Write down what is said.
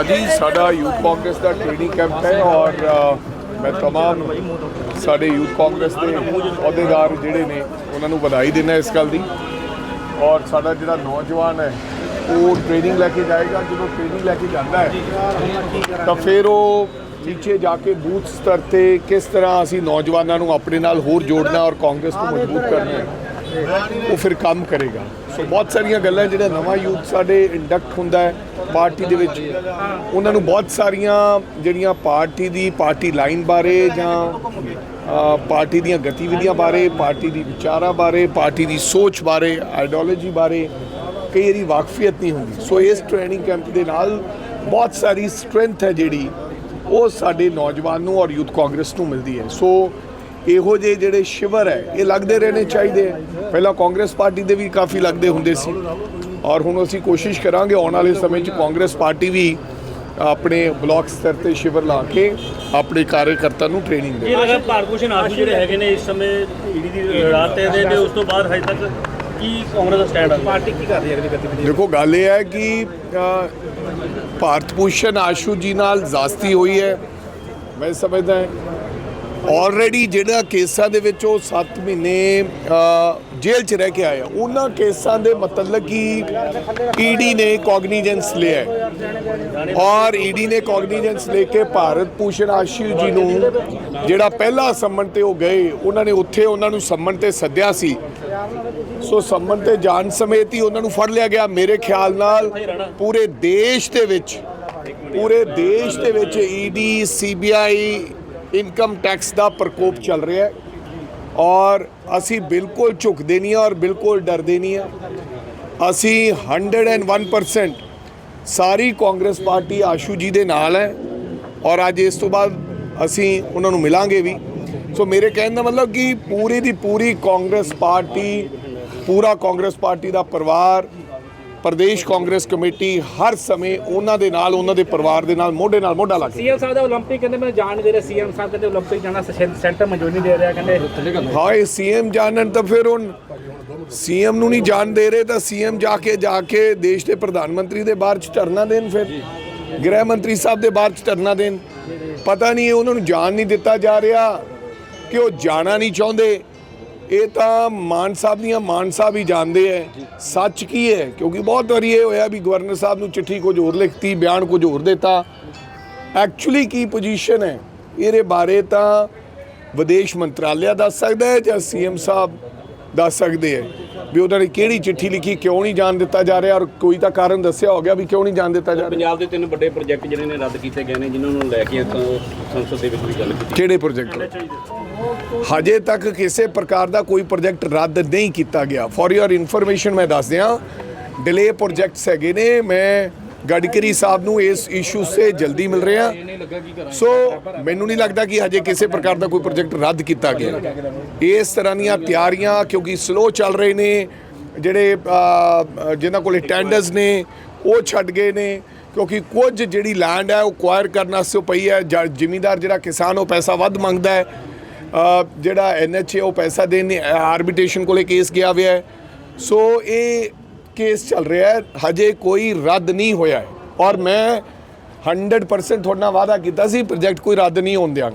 हाँ जी ਸਾਡਾ ਯੂਥ ਕਾਂਗਰਸ ਦਾ ਟ੍ਰੇਨਿੰਗ ਕੈਂਪ ਹੈ ਔਰ ਅ, ਮੈਂ तमाम ਸਾਡੇ ਯੂਥ ਕਾਂਗਰਸ ਦੇ ਅਹੁਦੇਦਾਰ ਜਿਹੜੇ ਨੇ ਉਹਨਾਂ ਨੂੰ ਵਧਾਈ ਦਿੰਦਾ ਇਸ ਗੱਲ ਦੀ ਔਰ ਸਾਡਾ ਜਿਹੜਾ ਨੌਜਵਾਨ ਹੈ ਉਹ ਟ੍ਰੇਨਿੰਗ ਲੈ ਕੇ ਜਾਏਗਾ ਜਦੋਂ ਟ੍ਰੇਨਿੰਗ ਲੈ ਕੇ ਜਾਂਦਾ ਹੈ ਤਾਂ ਫਿਰ ਉਹ ਨੀਚੇ ਜਾ ਕੇ ਬੂਥ ਸਤਰ ਤੇ ਕਿਸ ਤਰ੍ਹਾਂ ਅਸੀਂ ਨੌਜਵਾਨਾਂ ਨੂੰ ਆਪਣੇ ਨਾਲ ਹੋਰ ਜੋੜਨਾ ਔਰ ਕਾਂਗਰਸ ਨੂੰ ਮਜ਼ਬੂਤ ਕਰਨਾ ਹੈ ਉਹ ਫਿਰ ਕੰਮ ਕਰੇਗਾ। ਸੋ ਬਹੁਤ ਸਾਰੀਆਂ ਗੱਲਾਂ ਜਿਹੜਾ ਨਵਾਂ ਯੂਥ ਸਾਡੇ ਇੰਡਕਟ ਹੁੰਦਾ ਹੈ ਪਾਰਟੀ ਦੇ ਵਿੱਚ। ਉਹਨਾਂ ਨੂੰ ਬਹੁਤ ਸਾਰੀਆਂ ਜਿਹੜੀਆਂ ਪਾਰਟੀ ਦੀ ਪਾਰਟੀ ਲਾਈਨ ਬਾਰੇ ਜਾਂ ਪਾਰਟੀ ਦੀਆਂ ਗਤੀਵਿਧੀਆਂ ਬਾਰੇ, ਪਾਰਟੀ ਦੀ ਵਿਚਾਰਾਂ ਬਾਰੇ, ਪਾਰਟੀ ਦੀ ਸੋਚ ਬਾਰੇ ਆਈਡੀਓਲੋਜੀ ਬਾਰੇ ਕਈ ਵਾਰੀ ਵਾਕਫੀਅਤ ਨਹੀਂ ਹੁੰਦੀ। ਸੋ ਇਸ ਟ੍ਰੇਨਿੰਗ ਕੈਂਪ ਦੇ ਨਾਲ ਬਹੁਤ ਸਾਰੀ ਸਟਰੈਂਥ ਹੈ ਜਿਹੜੀ, ਉਹ ਸਾਡੇ ਨੌਜਵਾਨ ਨੂੰ ਔਰ ਯੂਥ ਕਾਂਗਰਸ ਨੂੰ ਮਿਲਦੀ ਹੈ। ਸੋ ਇਹੋ ਜਿਹੇ ਜਿਹੜੇ ਸ਼ਿਵਰ ਹੈ ਇਹ ਲੱਗਦੇ ਰਹਿਣੇ ਚਾਹੀਦੇ ਹੈ। ਪਹਿਲਾਂ ਕਾਂਗਰਸ ਪਾਰਟੀ ਦੇ ਵੀ ਕਾਫੀ ਲੱਗਦੇ ਹੁੰਦੇ ਸੀ। ਔਰ ਹੁਣ ਅਸੀਂ ਕੋਸ਼ਿਸ਼ ਕਰਾਂਗੇ ਆਉਣ ਵਾਲੇ ਸਮੇਂ 'ਚ ਕਾਂਗਰਸ ਪਾਰਟੀ ਵੀ ਆਪਣੇ ਬਲਾਕ ਸਤਰ ਤੇ ਸ਼ਿਵਰ ਲਾ ਕੇ ਆਪਣੇ ਕਾਰਜਕਰਤਾ ਨੂੰ ਟ੍ਰੇਨਿੰਗ ਦੇ ਇਹ ਲਗਾ ਭਾਰਤ ਭੂਸ਼ਣ ਆਸ਼ੂ ਜਿਹੜੇ ਹੈਗੇ ਨੇ ਇਸ ਸਮੇਂ ਈਡੀ ਦੀ ਰਾਤ ਤੇ ਦੇ ਉਸ ਤੋਂ ਬਾਅਦ ਹਜੇ ਤੱਕ ਕੀ ਕਾਂਗਰਸ ਦਾ ਸਟੈਂਡ ਆ? ਪਾਰਟੀ ਕੀ ਕਰ ਰਹੀ ਹੈ ਅਗਲੀ ਗਤੀਵਿਧੀ? ਦੇਖੋ ਗੱਲ ਇਹ ਹੈ ਕਿ ਅ, ਭਾਰਤ ਭੂਸ਼ਣ ਆਸ਼ੂ ਜੀ ਨਾਲ ਜ਼ਾਸਤੀ ਹੋਈ ਹੈ। ਮੈਂ ਸਮਝਦਾ ਆਲਰੇਡੀ ਜਿਹੜਾ ਕੇਸਾਂ ਦੇ ਵਿੱਚ ਉਹ 7 ਮਹੀਨੇ ਜੇਲ੍ਹ 'ਚ ਰਹਿ ਕੇ ਆਇਆ ਉਹਨਾਂ ਕੇਸਾਂ ਦੇ ਮਤਲਬ ਕਿ ਈਡੀ ਨੇ ਕੌਗਨੀਜੈਂਸ ਲਿਆ ਹੈ। ਔਰ ਈਡੀ ਨੇ ਕੌਗਨੀਜੈਂਸ ਲੈ ਕੇ ਭਾਰਤ ਭੂਸ਼ਣ ਆਸ਼ੂ ਜੀ ਨੂੰ ਜਿਹੜਾ ਪਹਿਲਾ ਸੰਮਨ ਤੇ ਉਹ ਗਏ, ਉਹਨਾਂ ਨੇ ਉੱਥੇ ਉਹਨਾਂ ਨੂੰ ਸੰਮਨ ਤੇ ਸੱਦਿਆ ਸੀ। ਸੋ ਸੰਮਨ ਤੇ ਜਾਣ ਸਮੇਤ ਹੀ ਉਹਨਾਂ ਨੂੰ ਫੜ ਲਿਆ ਗਿਆ। ਮੇਰੇ ਖਿਆਲ ਨਾਲ ਪੂਰੇ ਦੇਸ਼ ਦੇ ਵਿੱਚ, ਪੂਰੇ ਦੇਸ਼ ਦੇ ਵਿੱਚ ਈਡੀ ਸੀਬੀਆਈ ਇਨਕਮ ਟੈਕਸ ਦਾ ਪ੍ਰਕੋਪ ਚੱਲ ਰਿਹਾ ਹੈ ਔਰ ਅਸੀਂ ਬਿਲਕੁਲ ਝੁਕਦੇ ਨਹੀਂ ਹਾਂ ਔਰ ਬਿਲਕੁਲ ਡਰਦੇ ਨਹੀਂ ਹਾਂ। ਅਸੀਂ 101% ਸਾਰੀ ਕਾਂਗਰਸ ਪਾਰਟੀ ਆਸ਼ੂ ਜੀ ਦੇ ਨਾਲ ਹੈ ਔਰ ਅੱਜ ਇਸ ਤੋਂ ਬਾਅਦ ਅਸੀਂ ਉਹਨਾਂ ਨੂੰ ਮਿਲਾਂਗੇ ਵੀ। ਸੋ ਮੇਰੇ ਕਹਿਣ ਦਾ ਮਤਲਬ ਕਿ ਪੂਰੀ ਦੀ ਪੂਰੀ ਕਾਂਗਰਸ ਪਾਰਟੀ, ਪੂਰਾ ਕਾਂਗਰਸ ਪਾਰਟੀ ਦਾ ਪਰਿਵਾਰ ਪ੍ਰਦੇਸ਼ ਕਾਂਗਰਸ ਕਮੇਟੀ ਹਰ ਸਮੇਂ ਉਹਨਾਂ ਦੇ ਨਾਲ ਉਹਨਾਂ ਦੇ ਪਰਿਵਾਰ ਦੇ ਨਾਲ ਮੋਢੇ ਨਾਲ ਮੋਢਾ ਲਾ ਕੇ ਸੀਐਮ ਸਾਹਿਬ ਦਾ 올림픽 ਕਹਿੰਦੇ ਮੈਂ ਜਾਣ ਨਹੀਂ ਦੇ ਰਿਹਾ ਸੀਐਮ ਸਾਹਿਬ ਕਹਿੰਦੇ 올림픽 ਜਾਣਾ ਸੈਂ- ਸੈਂਟਰ ਮਨਜ਼ੂਰੀ ਨਹੀਂ ਦੇ ਰਿਹਾ ਕਹਿੰਦੇ ਹਾਂ ਇਹ ਸੀਐਮ ਜਾਣਨ ਤਾਂ ਫਿਰ ਹੁਣ ਸੀਐਮ ਨੂੰ ਨਹੀਂ ਜਾਣ ਦੇ ਰਹੇ ਤਾਂ ਸੀਐਮ ਜਾ ਕੇ ਜਾ ਕੇ ਦੇਸ਼ ਦੇ ਪ੍ਰਧਾਨ ਮੰਤਰੀ ਦੇ ਬਾਹਰ ਚ ਧਰਨਾ ਦੇਣ ਫਿਰ ਗ੍ਰਹਿ ਮੰਤਰੀ ਸਾਹਿਬ ਦੇ ਬਾਹਰ ਚ ਧਰਨਾ ਦੇਣ ਪਤਾ ਨਹੀਂ ਇਹ ਉਹਨਾਂ ਨੂੰ ਜਾਣ ਨਹੀਂ ਦਿੱਤਾ ਜਾ ਰਿਹਾ ਕਿ ਉਹ ਜਾਣਾ ਨਹੀਂ ਚਾਹੁੰਦੇ ਇਹ ਤਾਂ ਮਾਨ ਸਾਹਿਬ ਦੀਆਂ ਮਾਨ ਸਾਹਿਬ ਹੀ ਜਾਣਦੇ ਐ। ਸੱਚ ਕੀ ਹੈ ਕਿਉਂਕਿ ਬਹੁਤ ਵਾਰੀ ਇਹ ਹੋਇਆ ਵੀ ਗਵਰਨਰ ਸਾਹਿਬ ਨੂੰ ਚਿੱਠੀ ਕੁਝ ਹੋਰ ਲਿਖਤੀ ਬਿਆਨ ਕੁਝ ਹੋਰ ਦਿੱਤਾ। ਐਕਚੁਅਲੀ ਕੀ ਪੋਜੀਸ਼ਨ ਹੈ ਇਹਦੇ ਬਾਰੇ ਤਾਂ ਵਿਦੇਸ਼ ਮੰਤਰਾਲਿਆ ਦੱਸ ਸਕਦਾ ਹੈ ਜਾਂ ਸੀਐਮ ਸਾਹਿਬ ਦੱਸ ਸਕਦੇ ਹੈ ਵੀ ਉਹਨਾਂ ਨੇ ਕਿਹੜੀ ਚਿੱਠੀ ਲਿਖੀ ਕਿਉਂ ਨਹੀਂ ਜਾਣ ਦਿੱਤਾ ਜਾ ਰਿਹਾ? ਔਰ ਕੋਈ ਤਾਂ ਕਾਰਨ ਦੱਸਿਆ ਹੋ ਗਿਆ ਵੀ ਕਿਉਂ ਨਹੀਂ ਜਾਣ ਦਿੱਤਾ ਜਾ ਰਿਹਾ? ਪੰਜਾਬ ਦੇ ਤਿੰਨ ਵੱਡੇ ਪ੍ਰੋਜੈਕਟ ਜਿਹੜੇ ਨੇ ਰੱਦ ਕੀਤੇ ਗਏ ਨੇ ਜਿਨ੍ਹਾਂ ਨੂੰ ਲੈ ਕੇ ਸੰਸਦ ਦੇ ਵਿੱਚ ਵੀ ਗੱਲ ਕੀਤੀ। ਕਿਹੜੇ ਪ੍ਰੋਜੈਕਟ ਹਜੇ ਤੱਕ ਕਿਸੇ ਪ੍ਰਕਾਰ ਦਾ ਕੋਈ ਪ੍ਰੋਜੈਕਟ ਰੱਦ ਨਹੀਂ ਕੀਤਾ ਗਿਆ। ਫॉर ਯੋਰ ਇਨਫੋਰਮੇਸ਼ਨ ਮੈਂ ਦੱਸ ਦਿਆਂ ਡਿਲੇ ਪ੍ਰੋਜੈਕਟਸ ਹੈਗੇ ਨੇ। ਮੈਂ ਗਡਕਰੀ ਸਾਹਿਬ ਨੂੰ ਇਸ ਇਸ਼ੂ ਸੇ ਜਲਦੀ ਮਿਲ ਰਿਹਾ। ਸੋ ਮੈਨੂੰ ਨਹੀਂ ਲੱਗਦਾ ਕਿ ਹਜੇ ਕਿਸੇ ਪ੍ਰਕਾਰ ਦਾ ਕੋਈ ਪ੍ਰੋਜੈਕਟ ਰੱਦ ਕੀਤਾ ਗਿਆ। ਇਸ ਤਰ੍ਹਾਂ ਦੀਆਂ ਤਿਆਰੀਆਂ ਕਿਉਂਕਿ ਸਲੋ ਚੱਲ ਰਹੇ ਨੇ ਜਿਹੜੇ ਅ, ਜਿਨ੍ਹਾਂ ਕੋਲੇ ਟੈਂਡਰਸ ਨੇ ਉਹ ਛੱਡ ਗਏ ਨੇ। ਕਿਉਂਕਿ ਕੁਝ ਜਿਹੜੀ ਲੈਂਡ ਹੈ ਉਹ ਕੁਆਇਰ ਕਰਨ ਵਾਸਤੇ ਪਈ ਹੈ। ਜਾਂ ਜ਼ਿਮੀਂਦਾਰ ਜਿਹੜਾ ਕਿਸਾਨ ਉਹ ਪੈਸਾ ਵੱਧ ਮੰਗਦਾ ਹੈ। ਜਿਹੜਾ ਐਨਐਚਏ ਉਹ ਪੈਸਾ ਦੇਣ ਆਰਬਿਟ੍ਰੇਸ਼ਨ ਕੋਲੇ ਕੇਸ ਗਿਆ ਹੋਇਆ ਹੈ। ਸੋ ਇਹ ਕੇਸ ਚੱਲ ਰਿਹਾ ਹੈ। ਹਜੇ ਕੋਈ ਰੱਦ ਨਹੀਂ ਹੋਇਆ ਹੈ। ਔਰ ਮੈਂ 100% ਤੁਹਾਡਾ ਵਾਅਦਾ ਕੀਤਾ ਸੀ ਪ੍ਰੋਜੈਕਟ ਕੋਈ ਰੱਦ ਨਹੀਂ ਹੋਣ ਦਿਆਂਗਾ।